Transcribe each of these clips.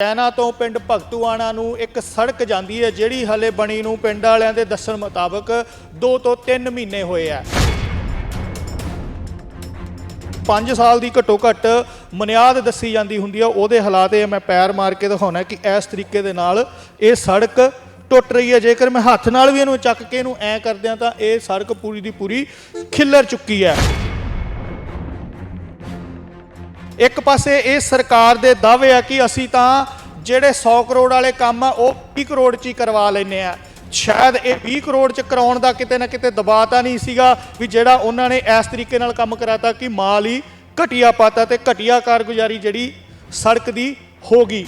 ਚੈਨਾ ਤੋਂ ਪਿੰਡ ਭਗਤੂਆਣਾ ਨੂੰ ਇੱਕ ਸੜਕ ਜਾਂਦੀ ਹੈ, ਜਿਹੜੀ ਹਲੇ ਬਣੀ ਨੂੰ ਪਿੰਡ ਵਾਲਿਆਂ ਦੇ ਦੱਸਣ ਮੁਤਾਬਕ 2 ਤੋਂ 3 ਮਹੀਨੇ ਹੋਏ ਆ। 5 ਸਾਲ ਦੀ ਘੱਟੋ ਘੱਟ ਮਨਿਆਦ ਦੱਸੀ ਜਾਂਦੀ ਹੁੰਦੀ ਆ। ਉਹਦੇ ਹਾਲਾਤ ਇਹ ਮੈਂ ਪੈਰ ਮਾਰ ਕੇ ਦਿਖਾਉਣਾ ਕਿ ਇਸ ਤਰੀਕੇ ਦੇ ਨਾਲ ਇਹ ਸੜਕ ਟੁੱਟ ਰਹੀ ਹੈ ਜੇਕਰ ਮੈਂ ਹੱਥ ਨਾਲ ਵੀ ਇਹਨੂੰ ਚੱਕ ਕੇ ਇਹਨੂੰ ਐ ਕਰਦਿਆਂ ਤਾਂ ਇਹ ਸੜਕ ਪੂਰੀ ਦੀ ਪੂਰੀ ਖਿੱਲਰ ਚੁੱਕੀ ਹੈ ਇੱਕ ਪਾਸੇ ਇਹ ਸਰਕਾਰ ਦੇ ਦਾਅਵੇ ਆ ਕਿ ਅਸੀਂ ਤਾਂ ਜਿਹੜੇ 100 ਕਰੋੜ ਵਾਲੇ ਕੰਮ ਆ, ਉਹ 20 ਕਰੋੜ ਚ ਹੀ ਕਰਵਾ ਲੈਨੇ ਆ। ਸ਼ਾਇਦ ਇਹ 20 ਕਰੋੜ ਚ ਕਰਾਉਣ ਦਾ ਕਿਤੇ ਨਾ ਕਿਤੇ ਦਬਾਅ ਤਾਂ ਨਹੀਂ ਸੀਗਾ ਵੀ ਜਿਹੜਾ ਉਹਨਾਂ ਨੇ ਇਸ ਤਰੀਕੇ ਨਾਲ ਕੰਮ ਕਰਾਤਾ ਕਿ ਮਾਲ ਹੀ ਘਟੀਆ ਪਾਤਾ ਤੇ ਘਟੀਆ ਕਾਰਗੁਜ਼ਾਰੀ ਜਿਹੜੀ ਸੜਕ ਦੀ ਹੋ ਗਈ।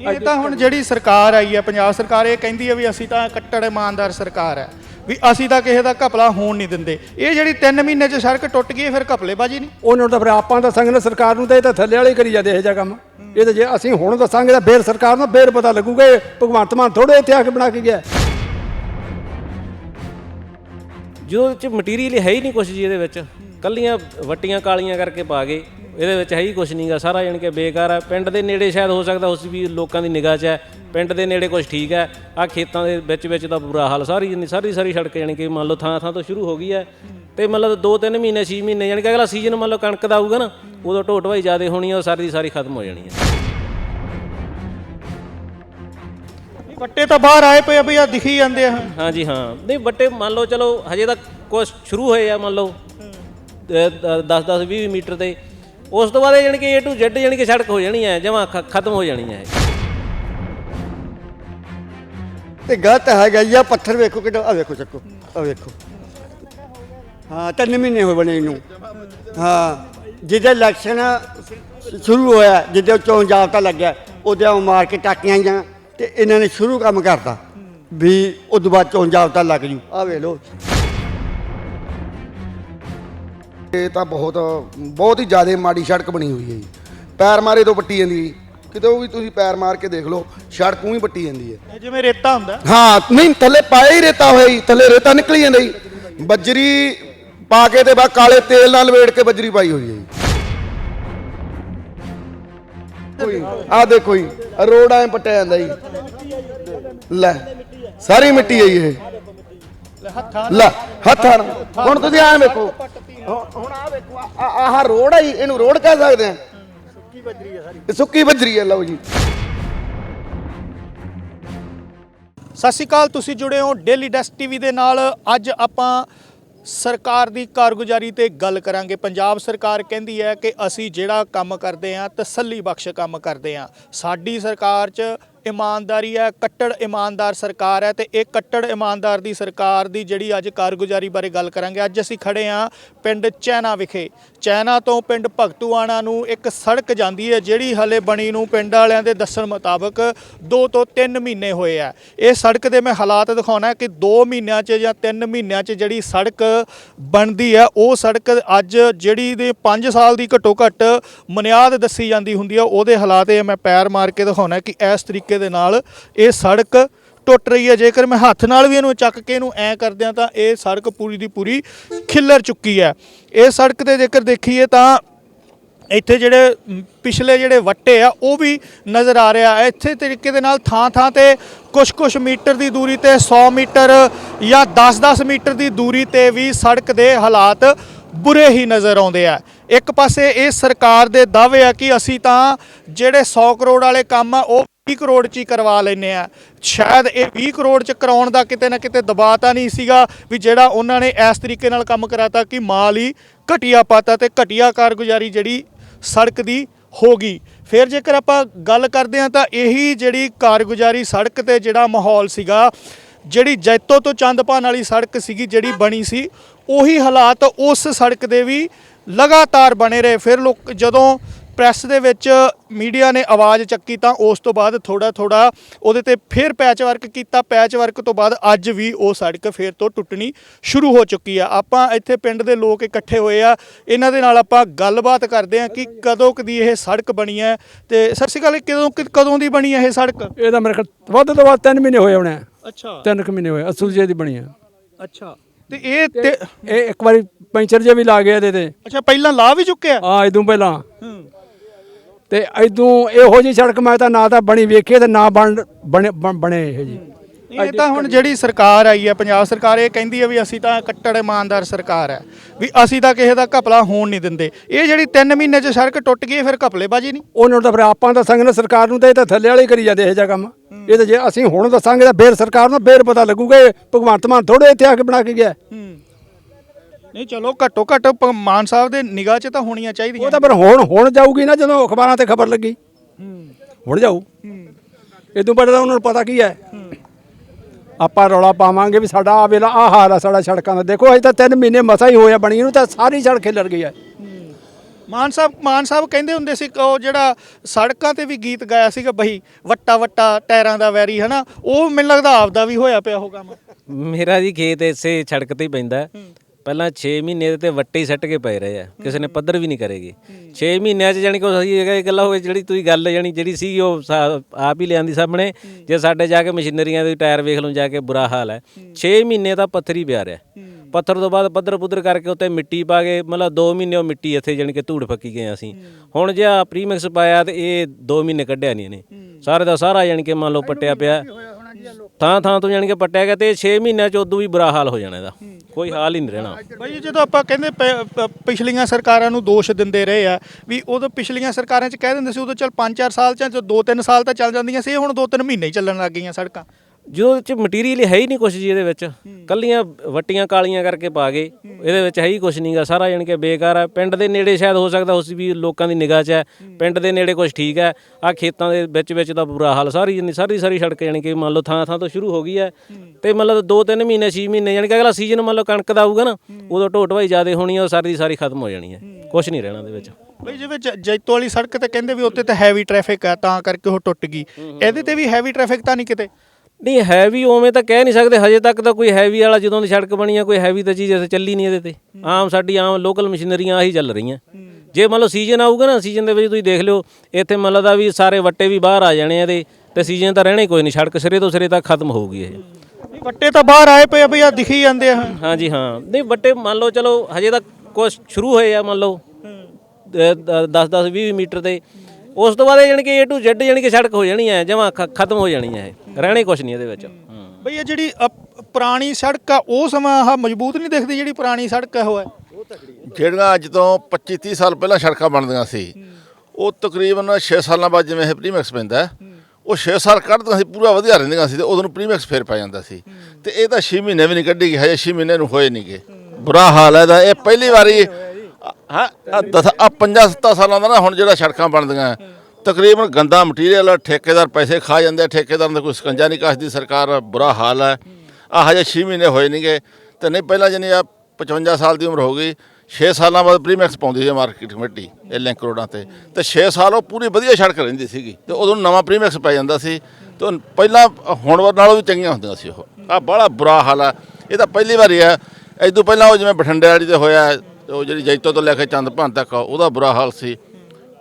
ਇਹ ਤਾਂ ਹੁਣ ਜਿਹੜੀ ਸਰਕਾਰ ਆਈ ਹੈ ਪੰਜਾਬ ਸਰਕਾਰ ਇਹ ਕਹਿੰਦੀ ਹੈ ਵੀ ਅਸੀਂ ਤਾਂ ਕੱਟੜ ਇਮਾਨਦਾਰ ਸਰਕਾਰ ਹੈ ਵੀ ਅਸੀਂ ਤਾਂ ਕਿਸੇ ਦਾ ਘਪਲਾ ਹੋਣ ਨਹੀਂ ਦਿੰਦੇ। ਇਹ ਜਿਹੜੀ 3 ਮਹੀਨੇ 'ਚ ਸੜਕ ਟੁੱਟ ਗਈ ਇਹ ਫਿਰ ਘਪਲੇਬਾਜ਼ੀ ਨਹੀਂ? ਉਹਨਾਂ ਨੂੰ ਤਾਂ ਫਿਰ ਆਪਾਂ ਦੱਸਾਂਗੇ ਨਾ ਸਰਕਾਰ ਨੂੰ ਤਾਂ ਇਹ ਤਾਂ ਥੱਲੇ ਵਾਲੇ ਕਰੀ ਜਾਂਦੇ ਇਹ ਜਿਹਾ ਕੰਮ। ਇਹ ਤਾਂ ਜੇ ਅਸੀਂ ਹੁਣ ਦੱਸਾਂਗੇ ਤਾਂ ਫੇਰ ਸਰਕਾਰ ਨੂੰ ਫੇਰ ਪਤਾ ਲੱਗੂਗਾ ਇਹ ਭਗਵੰਤ ਮਾਨ ਥੋੜੇ ਇੱਥੇ ਆ ਕੇ ਬਣਾ ਕੇ ਗਿਆ। ਜੋ ਚ ਮਟੀਰੀਅਲ ਹੈ ਹੀ ਨਹੀਂ ਕੁਝ ਜੀ ਇਹਦੇ ਵਿੱਚ। ਕੱਲੀਆਂ ਵੱਟੀਆਂ ਕਾਲੀਆਂ ਕਰਕੇ ਪਾ ਗਏ। ਇਹਦੇ ਵਿੱਚ ਹੈ ਹੀ ਕੁਝ ਨਹੀਂਗਾ ਸਾਰਾ ਜਾਣੀ ਕਿ ਬੇਕਾਰ ਹੈ ਪਿੰਡ ਦੇ ਨੇੜੇ ਸ਼ਾਇਦ ਹੋ ਸਕਦਾ ਉਸ ਵੀ ਲੋਕਾਂ ਦੀ ਨਿਗਾਹ 'ਚ ਹੈ। ਪਿੰਡ ਦੇ ਨੇੜੇ ਕੁਝ ਠੀਕ ਹੈ। ਆ ਖੇਤਾਂ ਦੇ ਵਿੱਚ ਵਿੱਚ ਦਾ ਬੁਰਾ ਹਾਲ ਸਾਰੀ ਜਿੰਨੀ ਸਾਰੀ ਸਾਰੀ ਸੜਕ ਜਾਣੀ ਕਿ ਮੰਨ ਲਓ ਥਾਂ ਥਾਂ ਤੋਂ ਸ਼ੁਰੂ ਹੋ ਗਈ ਹੈ। ਤੇ ਮਤਲਬ 2-3 ਮਹੀਨੇ 6 ਮਹੀਨੇ ਜਾਣੀ ਕਿ ਅਗਲਾ ਸੀਜ਼ਨ ਮੰਨ ਲਓ ਕਣਕ ਦਾ ਆਊਗਾ ਨਾ ਉਦੋਂ ਢੋਟ ਵਾਈ ਜ਼ਿਆਦਾ ਹੋਣੀ ਹੈ ਉਹ ਸਾਰੀ ਦੀ ਸਾਰੀ ਖਤਮ ਹੋ ਜਾਣੀ ਹੈ। ਵੱਟੇ ਤਾਂ ਬਾਹਰ ਆਏ ਪਏ ਆ ਵੀ ਆ ਦਿਖੀ ਜਾਂਦੇ ਆ। ਹਾਂਜੀ ਹਾਂ। ਨਹੀਂ ਬੱਟੇ ਮੰਨ ਲਓ ਚਲੋ ਹਜੇ ਤੱਕ ਕੁਛ ਸ਼ੁਰੂ ਹੋਏ ਆ ਮੰਨ ਲਓ 10 10 20 ਮੀਟਰ ਤੇ। ਉਸ ਤੋਂ ਬਾਅਦ ਇਹ ਜਾਣੀ ਕਿ A to Z ਜਾਣੀ ਕਿ ਸੜਕ ਹੋ ਜਾਣੀ ਹੈ, ਜਮਾ ਖਤਮ ਹੋ ਜਾਣੀ ਹੈ ਇਹ। ਤੇ ਗਲਤ ਹੈਗਾ ਜੀ ਆ ਪੱਥਰ ਵੇਖੋ ਕਿੱਡਾ ਆ ਵੇਖੋ ਚੱਕੋ ਆ ਵੇਖੋ। ਹਾਂ, ਤਿੰਨ ਮਹੀਨੇ ਹੋ ਬਣੇ ਇਹਨੂੰ। ਹਾਂ, ਜਿਹਦੇ ਇਲੈਕਸ਼ਨ ਸ਼ੁਰੂ ਹੋਇਆ ਜਿੱਦੇ ਚੋਣ ਜਾਬਤਾ ਲੱਗਿਆ, ਉਹਦੇ ਉਹ ਮਾਰ ਕੇ ਟਾਕੀਆਂ ਆਈਆਂ, ਤੇ ਇਹਨਾਂ ਨੇ ਸ਼ੁਰੂ ਕੰਮ ਕਰਤਾ, ਵੀ ਉਦੋਂ ਬਾਅਦ ਚੋਣ ਜਾਬਤਾ ਲੱਗ ਜੂ। ਆ ਵੇਖ ਲਓ। ਇਹ ਤਾਂ ਬਹੁਤ ਬਹੁਤ ਹੀ ਜ਼ਿਆਦਾ ਮਾੜੀ ਸੜਕ ਬਣੀ ਹੋਈ ਹੈ ਜੀ। ਪੈਰ ਮਾਰੇ ਤੋਂ ਪੱਟੀ ਜਾਂਦੀ ਹੈ। ਕਿਤੇ ਵੀ ਤੁਸੀਂ ਪੈਰ ਮਾਰ ਕੇ ਦੇਖ ਲਓ ਸੜਕ ਹੀ ਪੱਟੀ ਜਾਂਦੀ ਹੈ। ਇਹ ਜਿਵੇਂ ਰੇਤਾ ਹੁੰਦਾ। ਹਾਂ ਨਹੀਂ ਥੱਲੇ ਪਾਇਆ ਹੀ ਰੇਤਾ ਹੋਇਆ ਜੀ। ਥੱਲੇ ਰੇਤਾ ਨਿਕਲੀ ਜਾਂਦਾ ਜੀ। ਬੱਜਰੀ ਪਾ ਕੇ ਤੇ ਬਾ ਕਾਲੇ ਤੇਲ ਨਾਲ ਲਵੇੜ ਕੇ ਬੱਜਰੀ ਪਾਈ ਹੋਈ ਹੈ ਜੀ। ਆ ਦੇਖੋ ਜੀ ਰੋਡ ਐ ਪੱਟਿਆ ਜਾਂਦਾ ਜੀ। ਲੈ ਸਾਰੀ ਮਿੱਟੀ ਹੈ ਇਹ। ਹੱਥਾਂ ਲੈ ਹੱਥਾਂ। ਹੁਣ ਤੁਸੀਂ ਐਂ ਵੇਖੋ ਹੁਣ- ਹੁਣ ਆ ਵੇਖੋ ਆ- ਆਹ ਰੋਡ ਹੈ ਜੀ ਇਹਨੂੰ ਰੋਡ ਕਹਿ ਸਕਦੇ ਆ। ਸੁੱਕੀ ਬੱਜਰੀ ਹੈ ਸਾਰੀ। ਸੁੱਕੀ ਬੱਜਰੀ ਹੈ ਲਓ ਜੀ। ਸਤਿ ਸ਼੍ਰੀ ਅਕਾਲ ਤੁਸੀਂ ਜੁੜੇ ਹੋ ਡੇਲੀ ਡੈਸਕ ਟੀਵੀ ਦੇ ਨਾਲ। ਅੱਜ ਆਪਾਂ ਸਰਕਾਰ ਦੀ ਕਾਰਗੁਜ਼ਾਰੀ ਤੇ ਗੱਲ ਕਰਾਂਗੇ। ਪੰਜਾਬ ਸਰਕਾਰ ਕਹਿੰਦੀ ਹੈ ਕਿ ਅਸੀਂ ਜਿਹੜਾ ਕੰਮ ਕਰਦੇ ਹਾਂ ਤਸੱਲੀ ਬਖਸ਼ ਕੰਮ ਕਰਦੇ ਹਾਂ। ਸਾਡੀ ਸਰਕਾਰ 'ਚ ਇਮਾਨਦਾਰੀ ਹੈ, ਕੱਟੜ ਇਮਾਨਦਾਰ ਸਰਕਾਰ ਹੈ ਤੇ ਇਹ ਕੱਟੜ ਇਮਾਨਦਾਰ ਦੀ ਸਰਕਾਰ ਦੀ ਜਿਹੜੀ ਅੱਜ ਕਾਰਗੁਜ਼ਾਰੀ ਬਾਰੇ ਗੱਲ ਕਰਾਂਗੇ। ਅੱਜ ਅਸੀਂ ਖੜੇ ਹਾਂ ਪਿੰਡ ਚੈਨਾ ਵਿਖੇ। ਚੈਨਾ ਤੋਂ ਪਿੰਡ ਭਗਤੂਆਣਾ ਨੂੰ ਇੱਕ ਸੜਕ ਜਾਂਦੀ ਹੈ, ਜਿਹੜੀ ਹਲੇ ਬਣੀ ਨੂੰ ਪਿੰਡ ਵਾਲਿਆਂ ਦੇ ਦੱਸਣ ਮੁਤਾਬਕ 2 ਤੋਂ 3 ਮਹੀਨੇ ਹੋਏ ਆ। ਇਹ ਸੜਕ ਦੇ ਮੈਂ ਹਾਲਾਤ ਦਿਖਾਉਣਾ ਕਿ 2 ਮਹੀਨਿਆਂ 'ਚ ਜਾਂ 3 ਮਹੀਨਿਆਂ 'ਚ ਜਿਹੜੀ ਸੜਕ ਬਣਦੀ ਹੈ, ਉਹ ਸੜਕ ਅੱਜ ਜਿਹੜੀ ਦੇ 5 ਸਾਲ ਦੀ ਘੱਟੋ ਘੱਟ ਮਨਿਆਦ ਦੱਸੀ ਜਾਂਦੀ ਹੁੰਦੀ ਆ ਉਹਦੇ ਹਾਲਾਤ ਇਹ ਮੈਂ ਪੈਰ ਮਾਰ ਕੇ ਦਿਖਾਉਣਾ ਕਿ ਇਸ ਤਰੀਕੇ ਦੇ ਨਾਲ ਇਹ ਸੜਕ ਟੁੱਟ ਰਹੀ ਹੈ। ਜੇਕਰ ਮੈਂ ਹੱਥ ਨਾਲ ਵੀ ਇਹਨੂੰ ਚੱਕ ਕੇ ਇਹਨੂੰ ਐ ਕਰਦਿਆਂ ਤਾਂ ਇਹ ਸੜਕ ਪੂਰੀ ਦੀ ਪੂਰੀ ਖਿੱਲਰ ਚੁੱਕੀ ਹੈ। ਇਹ ਸੜਕ ਤੇ ਜੇਕਰ ਦੇਖੀਏ ਤਾਂ ਇੱਥੇ ਜਿਹੜੇ ਪਿਛਲੇ ਜਿਹੜੇ ਵੱਟੇ ਆ, ਉਹ ਵੀ ਨਜ਼ਰ ਆ ਰਿਹਾ ਹੈ। ਇੱਥੇ ਤਰੀਕੇ ਦੇ ਨਾਲ ਥਾਂ ਥਾਂ ਤੇ ਕੁਝ ਕੁਝ ਮੀਟਰ ਦੀ ਦੂਰੀ ਤੇ 100 ਮੀਟਰ ਜਾਂ 10-10 ਮੀਟਰ ਦੀ ਦੂਰੀ ਤੇ ਵੀ ਸੜਕ ਦੇ ਹਾਲਾਤ ਬੁਰੇ ਹੀ ਨਜ਼ਰ ਆਉਂਦੇ ਆ। ਇੱਕ ਪਾਸੇ ਇਹ ਸਰਕਾਰ ਦੇ ਦਾਅਵੇ ਆ ਕਿ ਅਸੀਂ ਤਾਂ ਜਿਹੜੇ 100 ਕਰੋੜ ਵਾਲੇ ਕੰਮ ਆ, ਉਹ 20 ਕਰੋੜ ਚ ਹੀ ਕਰਵਾ ਲੈਨੇ ਆ। ਸ਼ਾਇਦ ਇਹ 20 ਕਰੋੜ ਚ ਕਰਾਉਣ ਦਾ ਕਿਤੇ ਨਾ ਕਿਤੇ ਦਬਾਅ ਤਾਂ ਨਹੀਂ ਸੀਗਾ ਵੀ ਜਿਹੜਾ ਉਹਨਾਂ ਨੇ ਇਸ ਤਰੀਕੇ ਨਾਲ ਕੰਮ ਕਰਾਤਾ ਕਿ ਮਾਲ ਹੀ ਘਟੀਆ ਪਾਤਾ ਤੇ ਘਟੀਆ ਕਾਰਗੁਜ਼ਾਰੀ ਜਿਹੜੀ ਸੜਕ ਦੀ ਹੋ ਗਈ। ਫਿਰ ਜੇਕਰ ਆਪਾਂ ਗੱਲ ਕਰਦੇ ਹਾਂ ਤਾਂ ਇਹੀ ਜਿਹੜੀ ਕਾਰਗੁਜ਼ਾਰੀ ਸੜਕ ਤੇ ਜਿਹੜਾ ਮਾਹੌਲ ਸੀਗਾ, ਜਿਹੜੀ ਜੈਤੋ ਤੋਂ ਚੰਦਪਾਨ ਵਾਲੀ ਸੜਕ ਸੀਗੀ ਜਿਹੜੀ ਬਣੀ ਸੀ, ਉਹੀ ਹਾਲਾਤ ਉਸ ਸੜਕ ਦੇ ਵੀ ਲਗਾਤਾਰ ਬਣੇ ਰਹੇ। ਫਿਰ ਲੋਕ ਜਦੋਂ ਪ੍ਰੈਸ ਦੇ ਵਿੱਚ ਮੀਡੀਆ ਨੇ ਆਵਾਜ਼ ਚੱਕੀ ਤਾਂ ਉਸ ਤੋਂ ਬਾਅਦ ਥੋੜਾ ਥੋੜਾ ਉਹਦੇ ਤੇ ਫਿਰ ਪੈਚ ਵਰਕ ਕੀਤਾ। ਪੈਚ ਵਰਕ ਤੋਂ ਬਾਅਦ ਅੱਜ ਵੀ ਉਹ ਸੜਕ ਫਿਰ ਤੋਂ ਟੁੱਟਣੀ ਸ਼ੁਰੂ ਹੋ ਚੁੱਕੀ ਆ। ਆਪਾਂ ਇੱਥੇ ਪਿੰਡ ਦੇ ਲੋਕ ਇਕੱਠੇ ਹੋਏ ਆ। ਇਹਨਾਂ ਦੇ ਨਾਲ ਆਪਾਂ ਗੱਲਬਾਤ ਕਰਦੇ ਆ ਕਿ ਕਦੋਂ ਕਦੀ ਇਹ ਸੜਕ ਬਣੀ ਹੈ ਤੇ ਸਤਿ ਸ਼੍ਰੀ ਅਕਾਲ ਕਦੋਂ ਕਦੋਂ ਦੀ ਬਣੀ ਹੈ ਇਹ ਸੜਕ? ਇਹਦਾ ਮੇਰੇ ਖਿਆਲ ਵੱਧ ਤੋਂ ਵੱਧ 3 ਮਹੀਨੇ ਹੋਏ ਹੋਣੇ। ਅੱਛਾ। ਤਿੰਨ ਕੁ ਮਹੀਨੇ ਹੋਏ ਅਸਲ ਜੇ ਦੀ ਬਣੀ ਆ। ਅੱਛਾ। ਤੇ ਇਹ ਇਹ ਇੱਕ ਵਾਰੀ ਪੈਂਚਰ ਜੇ ਵੀ ਲਾ ਗਿਆ ਇਹਦੇ ਤੇ। ਅੱਛਾ ਪਹਿਲਾਂ ਲਾ ਵੀ ਚੁੱਕਿਆ ਆ? ਇਦੋਂ ਪਹਿਲਾਂ। ਹੂੰ। ਤੇ ਐਦੋਂ ਇਹੋ ਜੀ ਸੜਕ ਮੈਂ ਤਾਂ ਨਾ ਤਾਂ ਬਣੀ ਵੇਖੀ ਤੇ ਨਾ ਬਣ ਬਣੇ ਬਣ- ਇਹ ਜੀ। ਇਹ ਤਾਂ ਹੁਣ ਜਿਹੜੀ ਸਰਕਾਰ ਆਈ ਹੈ ਪੰਜਾਬ ਸਰਕਾਰ ਇਹ ਕਹਿੰਦੀ ਹੈ ਵੀ ਅਸੀਂ ਤਾਂ ਕੱਟੜ ਇਮਾਨਦਾਰ ਸਰਕਾਰ ਹੈ ਵੀ ਅਸੀਂ ਤਾਂ ਕਿਸੇ ਦਾ ਘਪਲਾ ਹੋਣ ਨਹੀਂ ਦਿੰਦੇ। ਇਹ ਜਿਹੜੀ 3 ਮਹੀਨੇ 'ਚ ਸੜਕ ਟੁੱਟ ਗਈ ਫਿਰ ਘਪਲੇਬਾਜੀ ਨਹੀਂ? ਉਹਨਾਂ ਨੂੰ ਤਾਂ ਫਿਰ ਆਪਾਂ ਦੱਸਾਂਗੇ ਨਾ ਸਰਕਾਰ ਨੂੰ ਤਾਂ ਇਹ ਤਾਂ ਥੱਲੇ ਵਾਲੇ ਕਰੀ ਜਾਂਦੇ ਇਹ ਜਿਹਾ ਕੰਮ। ਇਹ ਤਾਂ ਜੇ ਅਸੀਂ ਹੁਣ ਦੱਸਾਂਗੇ ਤਾਂ ਫੇਰ ਸਰਕਾਰ ਨੂੰ ਫੇਰ ਪਤਾ ਲੱਗੂਗਾ ਭਗਵੰਤ ਮਾਨ ਥੋੜੇ ਇੱਥੇ ਆ ਕੇ ਬਣਾ ਕੇ ਗਿਆ। ਨਹੀਂ ਚਲੋ ਘੱਟੋ ਘੱਟ ਪ- ਮਾਨ ਸਾਹਿਬ ਦੇ ਨਿਗਾਹ 'ਚ ਤਾਂ ਹੋਣੀਆਂ ਚਾਹੀਦੀਆਂ। ਉਹ ਤਾਂ ਫਿਰ ਹੁਣ ਹੁਣ ਜਾਊਗੀ ਨਾ ਜਦੋਂ ਅਖਬਾਰਾਂ ਤੇ ਖਬਰ ਲੱਗੀ। ਹੁਣ ਜਾਊ। ਇਦੋਂ ਪਹਿਲਾਂ ਤਾਂ ਉਹਨਾਂ ਨੂੰ ਪਤਾ ਕੀ ਹੈ। ਆਪਾਂ ਰੌਲਾ ਪਾਵਾਂਗੇ ਵੀ ਸਾਡਾ ਆ ਵੇਲਾ ਆ ਹਾਲ ਆ ਸਾਡਾ ਸੜਕਾਂ ਦਾ। ਦੇਖੋ ਅਜੇ ਤਾਂ 3 ਮਹੀਨੇ ਮਸਾ ਹੀ ਹੋਇਆ ਬਣੀ ਨੂੰ ਤਾਂ ਸਾਰੀ ਸੜਕ ਖਿਲਰ ਗਈ ਹੈ। ਮਾਨ ਸਾਹਿਬ ਮਾਨ ਸਾਹਿਬ ਕਹਿੰਦੇ ਹੁੰਦੇ ਸੀ ਕਿ ਉਹ ਜਿਹੜਾ ਸੜਕਾਂ ਤੇ ਵੀ ਗੀਤ ਗਾਇਆ ਸੀਗਾ ਬਈ ਵੱਟਾ ਵੱਟਾ ਟਾਇਰਾਂ ਦਾ ਵੈਰੀ ਹਨਾ? ਉਹ ਮੈਨੂੰ ਲੱਗਦਾ ਆਪਦਾ ਵੀ ਹੋਇਆ ਪਿਆ ਉਹ ਕੰਮ। ਮੇਰਾ ਜੀ ਖੇਤ ਇਸੇ ਸੜਕ ਤੇ ਹੀ ਪੈਂਦਾ। ਹੈ। ਪਹਿਲਾਂ 6 ਮਹੀਨੇ ਦੇ ਤੇ ਵੱਟੇ ਹੀ ਸੱਟ ਕੇ ਪਏ ਰਹੇ ਆ। ਕਿਸੇ ਨੇ ਪੱਧਰ ਵੀ ਨਹੀਂ ਕਰੇਗੀ। 6 ਮਹੀਨਿਆਂ 'ਚ ਜਾਣੀ ਕਿ ਉਹ ਸਹੀ ਹੈਗਾ ਇਹ ਗੱਲਾਂ ਹੋਵੇ ਜਿਹੜੀ ਤੁਸੀਂ ਗੱਲ ਜਾਣੀ ਜਿਹੜੀ ਸੀ ਉਹ ਸਾ- ਆਪ ਹੀ ਲਿਆਂਦੀ ਸਾਹਮਣੇ। ਜੇ ਸਾਡੇ ਜਾ ਕੇ ਮਸ਼ੀਨਰੀਆਂ ਦੇ ਟਾਇਰ ਵੇਖ ਲਓ ਜਾ ਕੇ ਬੁਰਾ ਹਾਲ ਹੈ। 6 ਮਹੀਨੇ ਤਾਂ ਪੱਥਰ ਹੀ ਪਿਆ ਰਿਹਾ। ਪੱਥਰ ਤੋਂ ਬਾਅਦ ਪੱਧਰ ਪੁੱਧਰ ਕਰਕੇ ਉੱਤੇ ਮਿੱਟੀ ਪਾ ਕੇ ਮਤਲਬ 2 ਮਹੀਨੇ ਉਹ ਮਿੱਟੀ ਇੱਥੇ ਜਾਣੀ ਕਿ ਧੂੜ ਫੱਕੀ ਗਏ ਅਸੀਂ। ਹੁਣ ਜੇ ਆ ਪ੍ਰੀਮਿਕਸ ਪਾਇਆ ਤੇ ਇਹ 2 ਮਹੀਨੇ ਕੱਢਿਆ ਨਹੀਂ ਇਹਨੇ। ਸਾਰੇ ਦਾ ਸਾਰਾ ਜਾਣੀ ਕਿ ਮੰਨ ਲਓ ਪੱਟਿਆ ਪਿਆ। ਥਾਂ ਥਾਂ ਤੋਂ ਜਾਣੀ ਕਿ ਪੱਟਿਆ ਗਿਆ ਤੇ 6 ਮਹੀਨਿਆਂ ਚ ਉਦੋਂ ਵੀ ਬੁਰਾ ਹਾਲ ਹੋ ਜਾਣਾ ਇਹਦਾ। ਕੋਈ ਹਾਲ ਹੀ ਨਹੀਂ ਰਹਿਣਾ। ਬਈ ਜਦੋਂ ਆਪਾਂ ਕਹਿੰਦੇ ਪ- ਪ- ਪਿਛਲੀਆਂ ਸਰਕਾਰਾਂ ਨੂੰ ਦੋਸ਼ ਦਿੰਦੇ ਰਹੇ ਆ ਵੀ ਉਦੋਂ ਪਿਛਲੀਆਂ ਸਰਕਾਰਾਂ 'ਚ ਕਹਿ ਦਿੰਦੇ ਸੀ ਉਦੋਂ ਚੱਲ 5-4 ਸਾਲ 'ਚ 2-3 ਸਾਲ ਤਾਂ ਚੱਲ ਜਾਂਦੀਆਂ ਸੀ ਇਹ ਹੁਣ 2-3 ਮਹੀਨੇ ਹੀ ਚੱਲਣ ਲੱਗ ਗਈਆਂ ਸੜਕਾਂ। ਜੋ ਚ ਮਟੀਰੀਅਲ ਹੈ ਹੀ ਨਹੀਂ ਕੁਛ ਜੀ ਇਹਦੇ ਵਿੱਚ। ਕੱਲੀਆਂ ਵੱਟੀਆਂ ਕਾਲੀਆਂ ਕਰਕੇ ਪਾ ਗਏ ਇਹਦੇ ਵਿੱਚ ਹੈ ਹੀ ਕੁਛ ਨਹੀਂਗਾ ਸਾਰਾ ਜਾਣੀ ਕਿ ਬੇਕਾਰ ਹੈ ਪਿੰਡ ਦੇ ਨੇੜੇ ਸ਼ਾਇਦ ਹੋ ਸਕਦਾ ਉਸ ਵੀ ਲੋਕਾਂ ਦੀ ਨਿਗਾਹ 'ਚ ਹੈ। ਪਿੰਡ ਦੇ ਨੇੜੇ ਕੁਛ ਠੀਕ ਹੈ। ਆ ਖੇਤਾਂ ਦੇ ਵਿੱਚ ਵਿੱਚ ਦਾ ਬੁਰਾ ਹਾਲ। ਸਾਰੀ ਜਿੰਨੀ ਸਾਰੀ ਸਾਰੀ ਸੜਕ ਜਾਣੀ ਕਿ ਮੰਨ ਲਓ ਥਾਂ ਥਾਂ ਤੋਂ ਸ਼ੁਰੂ ਹੋ ਗਈ ਹੈ। ਤੇ ਮਤਲਬ 2-3 ਮਹੀਨੇ 6 ਮਹੀਨੇ ਜਾਣੀ ਕਿ ਅਗਲਾ ਸੀਜ਼ਨ ਮੰਨ ਲਓ ਕਣਕ ਦਾ ਆਊਗਾ ਨਾ ਉਦੋਂ ਢੋਟ ਭਾਈ ਜ਼ਿਆਦਾ ਹੋਣੀ ਹੈ ਉਹ ਸਾਰੀ ਦੀ ਸਾਰੀ ਖਤਮ ਹੋ ਜਾਣੀ ਹੈ। ਕੁਛ ਨਹੀਂ ਰਹਿਣਾ ਇਹਦੇ ਵਿੱਚ। ਬਈ ਜਿਵੇਂ ਜ- ਜੈਤੋ ਵਾਲੀ ਸੜਕ ਤੇ ਕਹਿੰਦੇ ਵੀ ਉੱਤੇ ਤਾਂ ਹੈਵੀ ਟ੍ਰੈਫਿਕ ਆ ਤਾਂ ਕਰਕੇ ਉਹ ਟੁੱਟ ਗਈ। ਇਹਦੇ ਤੇ ਵੀ ਹੈਵੀ ਟ੍ਰੈਫਿਕ ਤਾਂ ਨਹੀਂ ਕਿਤੇ? ਨਹੀਂ ਹੈਵੀ ਉਵੇਂ ਤਾਂ ਕਹਿ ਨਹੀਂ ਸਕਦੇ ਹਜੇ ਤੱਕ ਤਾਂ ਕੋਈ ਹੈਵੀ ਵਾਲਾ ਜਦੋਂ ਦੀ ਸੜਕ ਬਣੀ ਆ ਕੋਈ ਹੈਵੀ ਤਾਂ ਚੀਜ਼ ਇੱਥੇ ਚੱਲੀ ਨਹੀਂ ਇਹਦੇ ਤੇ। ਆਮ ਸਾਡੀ ਆਮ ਲੋਕਲ ਮਸ਼ੀਨਰੀਆਂ ਆਹੀ ਚੱਲ ਰਹੀਆਂ। ਜੇ ਮੰਨ ਲਓ ਸੀਜ਼ਨ ਆਊਗਾ ਨਾ ਸੀਜ਼ਨ ਦੇ ਵਿੱਚ ਤੁਸੀਂ ਦੇਖ ਲਿਓ ਇੱਥੇ ਮੰਨ ਲਓ ਦਾ ਵੀ ਸਾਰੇ ਵੱਟੇ ਵੀ ਬਾਹਰ ਆ ਜਾਣੇ ਆ ਇਹਦੇ ਤੇ ਸੀਜ਼ਨ ਤਾਂ ਰਹਿਣਾ ਹੀ ਕੋਈ ਨਹੀਂ ਸੜਕ ਸਿਰੇ ਤੋਂ ਸਿਰੇ ਤੱਕ ਖਤਮ ਹੋਊਗੀ ਇਹ। ਨਹੀਂ, ਵੱਟੇ ਤਾਂ ਬਾਹਰ ਆਏ ਪਏ ਆ ਦਿਖੀ ਜਾਂਦੇ ਆ। ਹਾਂਜੀ ਹਾਂ। ਨਹੀਂ ਵੱਟੇ ਮੰਨ ਲਓ ਚਲੋ ਹਜੇ ਤੱਕ ਕੁਝ ਸ਼ੁਰੂ ਹੋਏ ਆ ਮੰਨ ਲਓ 10 10 20 ਮੀਟਰ ਤੇ। ਉਸ ਤੋਂ ਬਾਅਦ ਜਾਨੀ ਕਿ A to Z ਜਾਨੀ ਕਿ ਸੜਕ ਹੋ ਜਾਣੀ ਹੈ ਜਮਾ ਖਤਮ ਹੋ ਜਾਣੀ ਹੈ ਇਹ। ਰਹਿਣਾ ਕੁਝ ਨਹੀਂ ਇਹਦੇ ਵਿੱਚ। ਬਈ ਇਹ ਜਿਹੜੀ ਅ, ਪੁਰਾਣੀ ਸੜਕ ਆ ਉਹ ਸਮਾਂ ਆਹ ਮਜ਼ਬੂਤ ਨਹੀਂ ਦਿਖਦੀ ਜਿਹੜੀ ਪੁਰਾਣੀ ਸੜਕ ਹੈ ਉਹ ਹੈ ਜਿਹੜੀਆਂ ਅੱਜ ਤੋਂ 25 30 ਸਾਲ ਪਹਿਲਾਂ ਸੜਕਾਂ ਬਣਦੀਆਂ ਸੀ ਉਹ ਤਕਰੀਬਨ 6 ਸਾਲਾਂ ਬਾਅਦ ਜਿਵੇਂ ਇਹ ਪ੍ਰੀਮੈਕਸ ਪੈਂਦਾ ਹੈ, ਉਹ 6 ਸਾਲ ਕੱਢਦੀਆਂ ਸੀ ਪੂਰਾ ਵਧੀਆ ਰਹਿੰਦੀਆਂ ਸੀ ਤੇ ਉਦੋਂ ਨੂੰ ਪ੍ਰੀਮੈਕਸ ਫੇਰ ਪੈ ਜਾਂਦਾ ਸੀ। ਤੇ ਇਹ ਤਾਂ 6 ਮਹੀਨੇ ਵੀ ਨਹੀਂ ਕੱਢੀ ਗਈ ਹਜੇ 6 ਮਹੀਨੇ ਨੂੰ ਹੋਏ ਨਹੀਂਗੇ ਬੁਰਾ ਹਾਲ ਹੈ ਦਾ ਇਹ ਪਹਿਲੀ ਵਾਰੀ ਹਾਂ ਆ 50 70 ਸਾਲਾਂ ਦਾ ਨਾ ਹੁਣ ਜਿਹੜਾ ਸੜਕਾਂ ਬਣਦੀਆਂ ਤਕਰੀਬਨ ਗੰਦਾ ਮਟੀਰੀਅਲ ਠੇਕੇਦਾਰ ਪੈਸੇ ਖਾ ਜਾਂਦੇ ਆ, ਠੇਕੇਦਾਰ ਦਾ ਕੋਈ ਸਕੰਜਾ ਨਹੀਂ ਕੱਸਦੀ ਸਰਕਾਰ ਬੁਰਾ ਹਾਲ ਹੈ ਆ ਹਜੇ 6 ਮਹੀਨੇ ਹੋਏ ਨਹੀਂਗੇ ਤੇ ਨਹੀਂ ਪਹਿਲਾਂ ਜਨੀ ਆ 55 ਸਾਲ ਦੀ ਉਮਰ ਹੋ ਗਈ 6 ਸਾਲਾਂ ਬਾਅਦ ਪ੍ਰੀਮੈਕਸ ਪਾਉਂਦੀ ਸੀ ਮਾਰਕੀਟ ਕਮੇਟੀ ਇਹ ਲਿੰਕ ਰੋਡਾਂ ਤੇ। ਤੇ 6 ਸਾਲ ਉਹ ਪੂਰੀ ਵਧੀਆ ਸੜਕ ਰਹਿੰਦੀ ਸੀਗੀ ਤੇ ਉਦੋਂ ਨਵਾਂ ਪ੍ਰੀਮੈਕਸ ਪੈ ਜਾਂਦਾ ਸੀ। ਤੇ ਹੁਣ ਪਹਿਲਾਂ ਹੁਣ ਨਾਲੋਂ ਵੀ ਚੰਗੀਆਂ ਹੁੰਦੀਆਂ ਸੀ ਉਹ। ਆ ਬੜਾ ਬੁਰਾ ਹਾਲ ਆ ਇਹ ਤਾਂ ਪਹਿਲੀ ਵਾਰੀ ਆ ਤੋਂ ਪਹਿਲਾਂ ਉਹ ਜਿਵੇਂ ਬਠਿੰਡੇ ਵਾਲੀ ਤੇ ਹੋਇਆ ਉਹ ਜਿਹੜੀ ਜੈਤੋ ਤੋਂ ਲੈ ਕੇ ਚੰਦਪਾਨ ਤੱਕ ਆ, ਉਹਦਾ ਬੁਰਾ ਹਾਲ ਸੀ।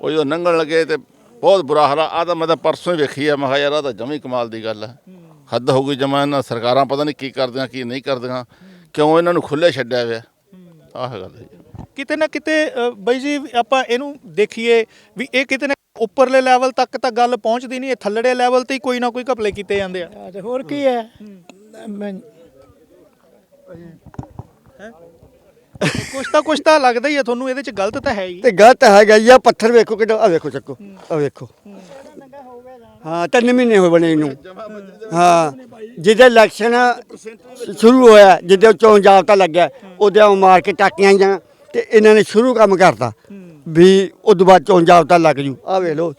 ਉਹ ਜਦੋਂ ਲੰਘਣ ਲੱਗੇ ਤੇ ਬਹੁਤ ਬੁਰਾ ਹਾਲ ਆ। ਆਹ ਤਾਂ ਮੈਂ ਤਾਂ ਪਰਸੋਂ ਹੀ ਵੇਖੀ ਆ ਮੈਂ ਕਿਹਾ ਯਾਰ ਆ ਤਾਂ ਜਮੀ ਕਮਾਲ ਦੀ ਗੱਲ ਆ। ਹੱਦ ਹੋ ਗਈ ਜਮਾ ਇਹਨਾਂ ਸਰਕਾਰਾਂ ਪਤਾ ਨਹੀਂ ਕੀ ਕਰਦੀਆਂ ਕੀ ਨਹੀਂ ਕਰਦੀਆਂ। ਕਿਉਂ ਇਹਨਾਂ ਨੂੰ ਖੁੱਲੇ ਛੱਡਿਆ ਹੋਇਆ? ਆਹ ਗੱਲ ਹੈ ਜੀ। ਕਿਤੇ ਨਾ ਕਿਤੇ ਅ, ਬਈ ਜੀ ਆਪਾਂ ਇਹਨੂੰ ਦੇਖੀਏ ਵੀ ਇਹ ਕਿਤੇ ਨਾ ਉੱਪਰਲੇ ਲੈਵਲ ਤੱਕ ਤਾਂ ਗੱਲ ਪਹੁੰਚਦੀ ਨਹੀਂ ਇਹ ਥੱਲੜੇ ਲੈਵਲ ਤੇ ਹੀ ਕੋਈ ਨਾ ਕੋਈ ਘਪਲੇ ਕੀਤੇ ਜਾਂਦੇ ਆ। ਤੇ ਹੋਰ ਕੀ ਹੈ? ਮੈਂ ਕੁਛ ਤਾਂ ਕੁਛ ਤਾਂ ਲੱਗਦਾ ਹੀ ਆ ਤੁਹਾਨੂੰ ਇਹਦੇ ਚ ਗਲਤ ਤਾਂ ਹੈ ਹੀ। ਤੇ ਗਲਤ ਹੈਗਾ ਜੀ ਆ ਪੱਥਰ ਵੇਖੋ ਕਿੱਡਾ ਆ ਵੇਖੋ ਚੱਕੋ ਆ ਵੇਖੋ। ਹਾਂ ਤਿੰਨ ਮਹੀਨੇ ਹੋਏ ਬਣੇ ਇਹਨੂੰ। ਹਾਂ ਜਿਹਦੇ ਇਲੈਕਸ਼ਨ ਸ਼ੁਰੂ ਹੋਇਆ ਜਿੱਦੇ ਚੋਣ ਜਾਬਤਾ ਲੱਗਿਆ ਉਹਦੇ ਉਹ ਮਾਰ ਕੇ ਟਾਕੀਆਂ ਜਾਂ ਤੇ ਇਹਨਾਂ ਨੇ ਸ਼ੁਰੂ ਕੰਮ ਕਰਤਾ ਵੀ ਉਦੋਂ ਬਾਅਦ ਚੋਣ ਜਾਬਤਾ ਲੱਗ ਜੂ। ਆ ਵੇਖ ਲਓ।